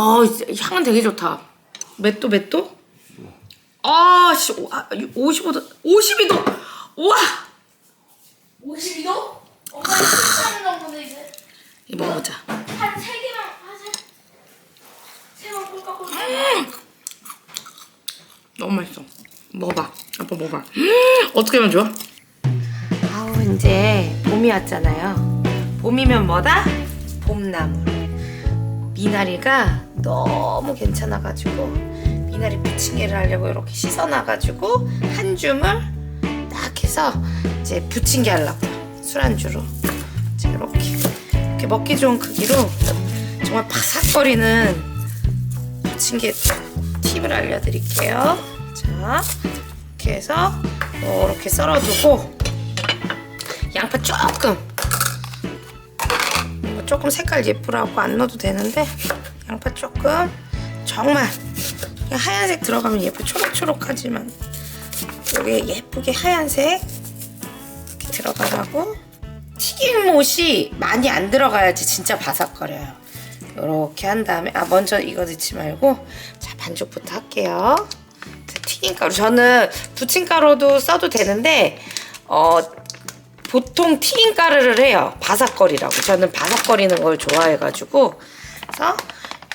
아 향은 되게 좋다. 맷도 맷도? 아, 씨, 오- 아, 55도, 52도. 우와, 52도? 엄마 괜찮은 정도는 이제 이 먹어보자. 한 3개만 한 3번 꼴깍꼴깍 너무 맛있어. 먹어봐. 아빠 먹어봐. 음, 어떻게 하면 좋아? 아우 이제 봄이 왔잖아요. 봄이면 뭐다? 봄나물. 미나리가 너무 괜찮아가지고 미나리 부침개를 하려고 이렇게 씻어놔가지고 한 줌을 딱 해서 이제 부침개 하려고 술안주로 이렇게 이렇게 먹기 좋은 크기로 정말 바삭거리는 부침개 팁을 알려드릴게요. 자, 이렇게 해서 이렇게 썰어두고 양파 조금 뭐 조금 색깔 예쁘라고 안 넣어도 되는데 양파 조금 정말 하얀색 들어가면 예쁘 초록초록하지만 여기 예쁘게 하얀색 이렇게 들어가라고 튀김옷이 많이 안 들어가야지 진짜 바삭거려요. 이렇게 한 다음에 아 먼저 이거 넣지 말고 자 반죽부터 할게요. 자, 튀김가루 저는 부침가루도 써도 되는데 어 보통 튀김가루를 해요. 바삭거리라고 저는 바삭거리는 걸 좋아해가지고 그래서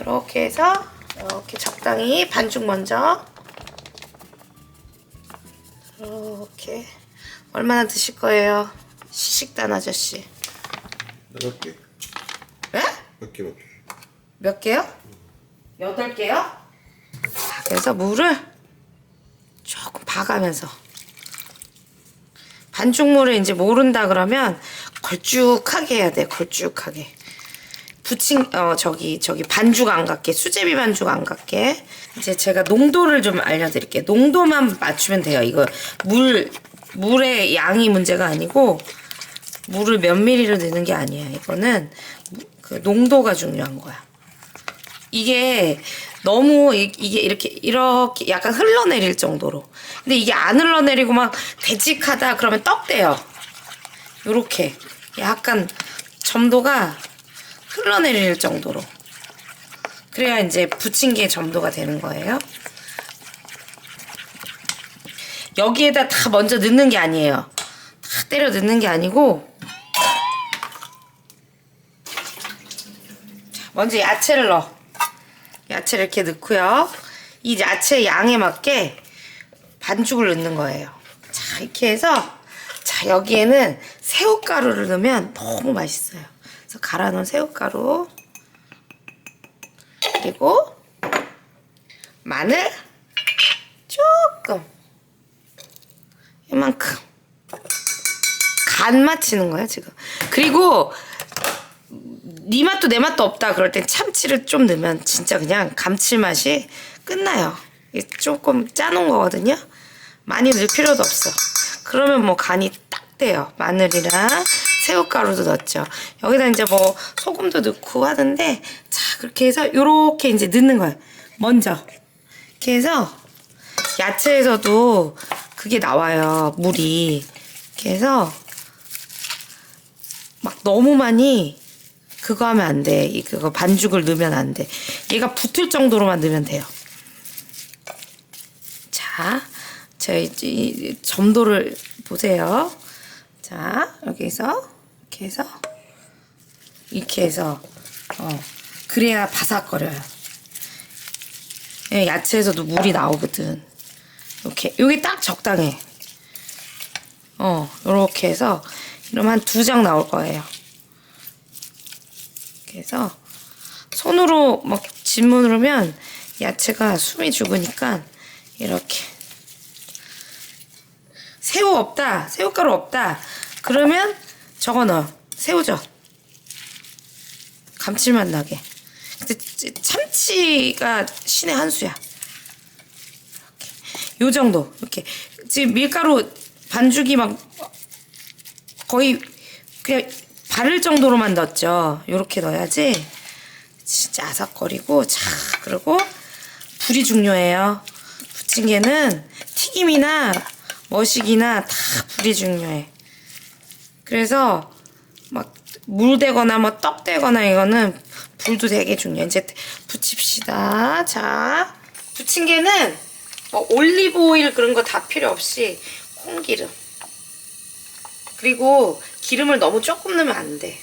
이렇게 해서 이렇게 적당히 반죽 먼저 이렇게 얼마나 드실 거예요? 시식단 아저씨. 몇 개? 네? 몇 개, 몇 개? 몇 개요? 여덟 개요? 자, 그래서 물을 조금 봐가면서 반죽물을 이제 모른다 그러면 걸쭉하게 해야 돼 걸쭉하게 부침 어 저기 저기 반죽 안 같게 수제비 반죽 안 같게. 이제 제가 농도를 좀 알려드릴게요. 농도만 맞추면 돼요. 이거 물 물의 양이 문제가 아니고 물을 몇 미리를 넣는 게 아니야 이거는 그 농도가 중요한 거야. 이게 너무 이- 이게 이렇게 이렇게 약간 흘러내릴 정도로. 근데 이게 안 흘러내리고 막 되직하다 그러면 떡 돼요. 요렇게. 약간 점도가 흘러내릴 정도로. 그래야 이제 부침개 점도가 되는 거예요. 여기에다 다 먼저 넣는 게 아니에요. 다 때려 넣는 게 아니고 자, 먼저 야채를 넣어. 야채를 이렇게 넣고요. 이 야채 양에 맞게 반죽을 넣는 거예요. 자, 이렇게 해서 자, 여기에는 새우가루를 넣으면 너무 맛있어요. 그래서 갈아 놓은 새우가루 그리고 마늘 조금 이만큼 간 맞히는 거야 지금. 그리고 네 맛도 내 맛도 없다 그럴 땐 참치를 좀 넣으면 진짜 그냥 감칠맛이 끝나요. 이게 조금 짜놓은 거거든요. 많이 넣을 필요도 없어. 그러면 뭐 간이 딱 돼요. 마늘이랑 새우가루도 넣었죠. 여기다 이제 뭐 소금도 넣고 하는데 자 그렇게 해서 요렇게 이제 넣는 거예요. 먼저 이렇게 해서 야채에서도 그게 나와요. 물이 이렇게 해서 막 너무 많이 그거 하면 안 돼. 이 그거 반죽을 넣으면 안 돼. 얘가 붙을 정도로만 넣으면 돼요. 자, 제이 점도를 보세요. 자, 여기서 이렇게 해서 이렇게 해서 어 그래야 바삭거려요. 예, 야채에서도 물이 나오거든. 이렇게 여기 딱 적당해. 어, 요렇게 해서 이러면 한 두 장 나올 거예요. 이렇게 해서 손으로 막 짓무르면 야채가 숨이 죽으니까 이렇게 새우 없다 새우가루 없다 그러면 저거 넣어 새우젓 감칠맛 나게. 근데 참치가 신의 한 수야. 이렇게. 요 정도. 이렇게. 지금 밀가루 반죽이 막 거의 그냥 바를 정도로만 넣었죠. 요렇게 넣어야지. 진짜 아삭거리고 자 그리고 불이 중요해요. 부침개는 튀김이나 머시기나 다 불이 중요해. 그래서 막 물되거나 뭐 떡되거나 이거는 불도 되게 중요해. 이제 붙입시다. 자, 부침개는 뭐 올리브 오일 그런 거 다 필요 없이 콩기름. 그리고 기름을 너무 조금 넣으면 안 돼.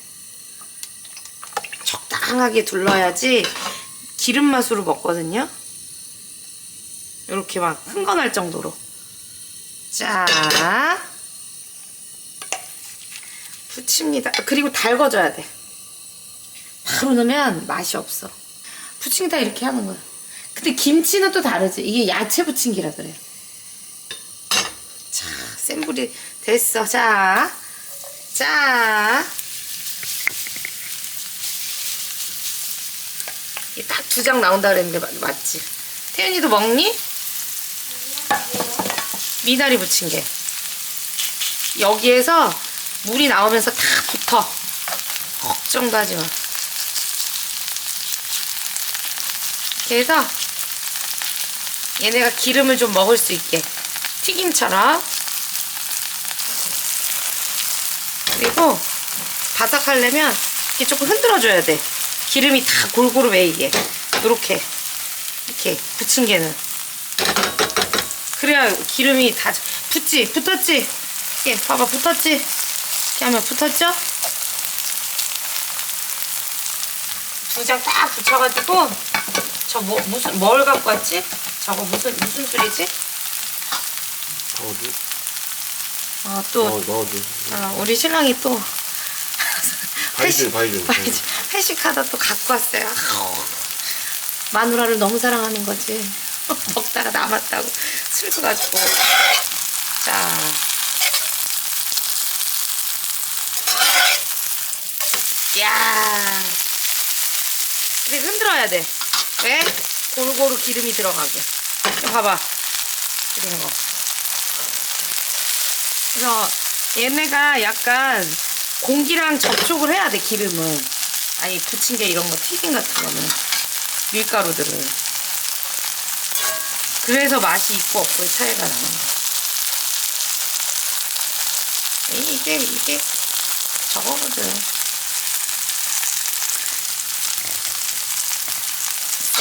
적당하게 둘러야지 기름 맛으로 먹거든요. 이렇게 막 흥건할 정도로. 자, 부칩니다. 그리고 달궈줘야 돼. 바로 넣으면 맛이 없어. 부침개 다 이렇게 하는 거야. 근데 김치는 또 다르지. 이게 야채 부침개라 그래. 자, 센 불이 됐어. 자, 자. 딱 두 장 나온다 그랬는데 맞- 맞지? 태연이도 먹니? 미나리 부침개. 여기에서 물이 나오면서 다 붙어. 걱정도 하지 마. 그래서 얘네가 기름을 좀 먹을 수 있게. 튀김처럼. 그리고 바삭하려면 이렇게 조금 흔들어줘야 돼. 기름이 다 골고루 배이게. 이렇게. 이렇게 부침개는. 그래야 기름이 다 붙지? 붙었지? 이렇게 봐봐 붙었지 이렇게 하면 붙었죠 두 장 딱 붙여가지고 저 뭐, 무슨 뭘 갖고 왔지? 저거 무슨 무슨 술이지? 넣어줘. 아또 어, 넣어줘. 아, 우리 신랑이 또 바이든, 바이든. 회식, 회식하다 또 갖고 왔어요. 마누라를 너무 사랑하는 거지. 먹다가 남았다고 술도 가지고. 자. 야. 근데 흔들어야 돼. 왜? 골고루 기름이 들어가게. 봐봐. 이런 거. 그래서 얘네가 약간 공기랑 접촉을 해야 돼 기름은 아니 부침개 이런 거 튀김 같은 거는 밀가루들은 그래서 맛이 있고 없고의 차이가 나는 거야 이게 이게 저거거든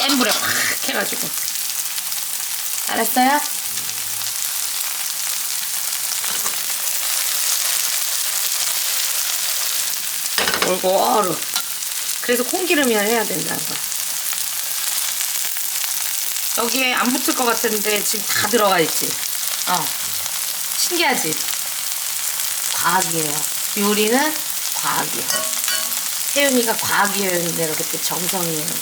센 불에 확 해가지고 알았어요? 골고루. 그래서 콩기름이야 해야 된다는 거야. 여기에 안 붙을 것 같은데 지금 다 들어가 있지. 어. 신기하지? 과학이에요. 요리는 과학이야. 혜윤이가 과학이에요. 내가 그때 정성이에요.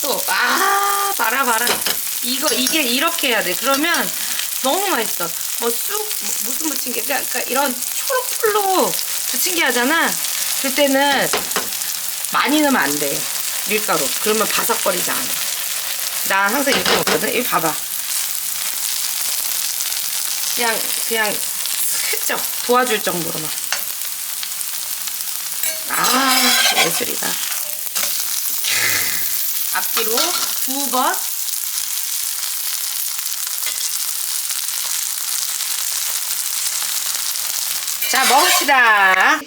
또, 아, 봐라, 봐라. 이거, 이게 이렇게 해야 돼. 그러면 너무 맛있어. 뭐, 쑥, 뭐, 무슨 부침개. 그러니까 이런 초록풀로 부침개 하잖아. 그때는 많이 넣으면 안 돼. 밀가루. 그러면 바삭거리지 않아. 난 항상 이렇게 먹거든. 이거 봐봐. 그냥, 그냥 살짝 도와줄 정도로만. 아, 예술이다. 앞뒤로 두 번. 자, 먹읍시다.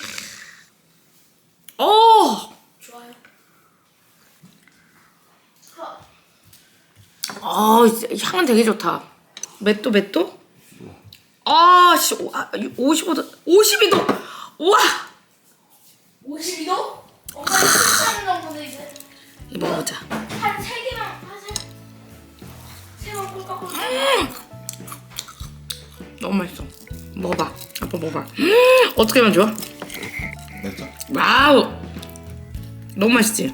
오! 좋아요. 아, 진짜 향은 되게 좋다. 맷도 맷도? 아, 씨, 오- 아, 55도, 52도! 우와! 52도? 엄마 이거 이제 먹어보자. 한 세 개만 하세. 세번 꼴깍꼴깍. 너무 맛있어. 먹어봐. 아빠 먹어봐. 음, 어떻게 하면 좋아? 됐죠? 와우! 너무 맛있지?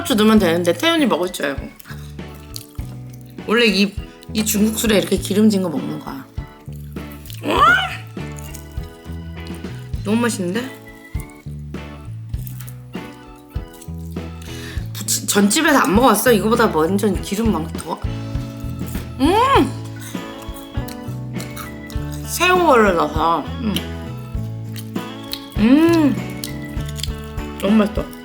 고추 넣으면 되는데 태연이 먹을 줄 알고. 원래 이, 이 중국 술에 이렇게 기름진 거 먹는 거야. 와! 너무 맛있는데? 부치- 전집에서 안 먹었어. 이거보다 완전 기름 막 더. 음! 새우를 넣어서. 음. 음. 너무 맛있어.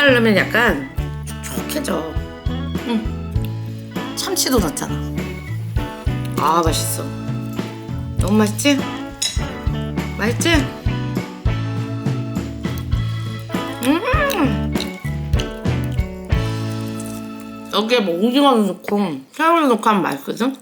양파 바르면 약간 촉촉해져. 응. 참치도 넣었잖아. 아 맛있어. 너무 맛있지? 맛있지? 음. 여기에 뭐 오징어도 넣고 새우도 넣고 하면 맛있거든?